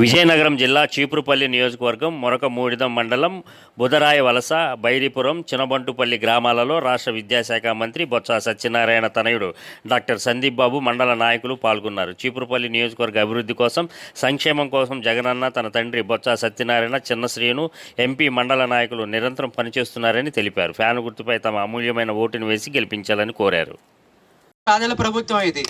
విజయనగరం జిల్లా చీపురుపల్లి నియోజకవర్గం మొరకమూడిదం మండలం బుధరాయ వలస బైరిపురం చినబంటుపల్లి గ్రామాలలో రాష్ట్ర విద్యాశాఖ మంత్రి బొత్స సత్యనారాయణ తనయుడు డాక్టర్ సందీప్ బాబు మండల నాయకులు పాల్గొన్నారు. చీపురుపల్లి నియోజకవర్గ అభివృద్ధి కోసం సంక్షేమం కోసం జగనన్న తన తండ్రి బొత్స సత్యనారాయణ చిన్న శ్రీను ఎంపీ మండల నాయకులు నిరంతరం పనిచేస్తున్నారని తెలిపారు. ఫ్యాన్ గుర్తుపై తమ అమూల్యమైన ఓటును వేసి గెలిపించాలని కోరారు. ప్రభుత్వం ఇది.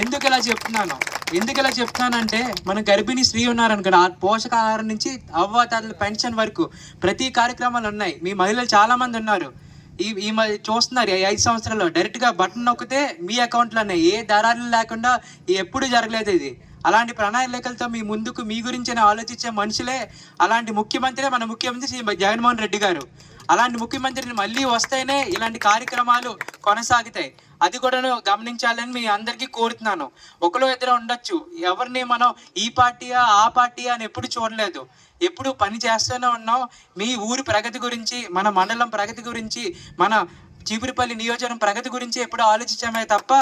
ఎందుకు ఇలా చెప్తున్నాను? ఎందుకు ఇలా చెప్తానంటే మన గర్భిణీ స్త్రీ ఉన్నారనుకోండి ఆ పోషకాహారం నుంచి అవ్వాతాతల పెన్షన్ వరకు ప్రతి కార్యక్రమాలు ఉన్నాయి. మీ మహిళలు చాలా మంది ఉన్నారు. ఈ ఈ చూస్తున్నారు ఈ ఐదు సంవత్సరాల్లో. డైరెక్ట్గా బటన్ నొక్కితే మీ అకౌంట్లోనే ఏ దారాలు లేకుండా ఎప్పుడు జరగలేదు ఇది. అలాంటి ప్రణాళికలతో మీ ముందుకు మీ గురించి ఆలోచించే మనుషులే అలాంటి ముఖ్యమంత్రి మన ముఖ్యమంత్రి శ్రీ జగన్మోహన్ రెడ్డి గారు. అలాంటి ముఖ్యమంత్రిని మళ్ళీ వస్తేనే ఇలాంటి కార్యక్రమాలు కొనసాగుతాయి. అది కూడా గమనించాలని మీ అందరికీ కోరుతున్నాను. ఒకరు ఇద్దరు ఉండొచ్చు. ఎవరిని మనం ఈ పార్టీయా ఆ పార్టీయా అని ఎప్పుడు చూడలేదు. ఎప్పుడు పని చేస్తూనే ఉన్నాం. మీ ఊరి ప్రగతి గురించి మన మండలం ప్రగతి గురించి మన చీపురిపల్లి నియోజకవర్గం ప్రగతి గురించి ఎప్పుడు ఆలోచించామే తప్ప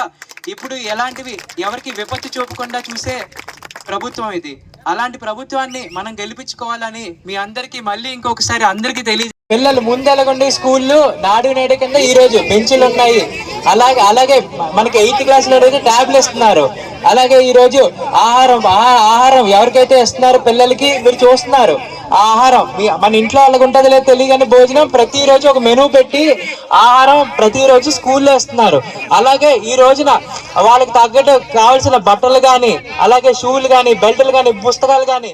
ఇప్పుడు ఎలాంటివి ఎవరికి విపత్తు చూపకుండా చూసే ప్రభుత్వం ఇది. అలాంటి ప్రభుత్వాన్ని మనం గెలిపించుకోవాలని మీ అందరికీ మళ్ళీ ఇంకొకసారి అందరికీ తెలియదు పిల్లలు ముందెలగొండే స్కూళ్ళు నాడు నేడు కింద ఈ రోజు బెంచులు ఉన్నాయి. అలాగే అలాగే మనకి ఎయిత్ క్లాస్లో అయితే ట్యాబ్లు ఇస్తున్నారు. అలాగే ఈ రోజు ఆహారం ఆహారం ఎవరికైతే ఇస్తున్నారో పిల్లలకి మీరు చూస్తున్నారు. ఆహారం మన ఇంట్లో వాళ్ళకి ఉంటుందో లేదు తెలియని భోజనం ప్రతిరోజు ఒక మెనూ పెట్టి ఆహారం ప్రతిరోజు స్కూల్లో ఇస్తున్నారు. అలాగే ఈ రోజున వాళ్ళకి తగ్గట్టు కావాల్సిన బట్టలు కానీ అలాగే షూలు కానీ బెల్టులు కానీ పుస్తకాలు కానీ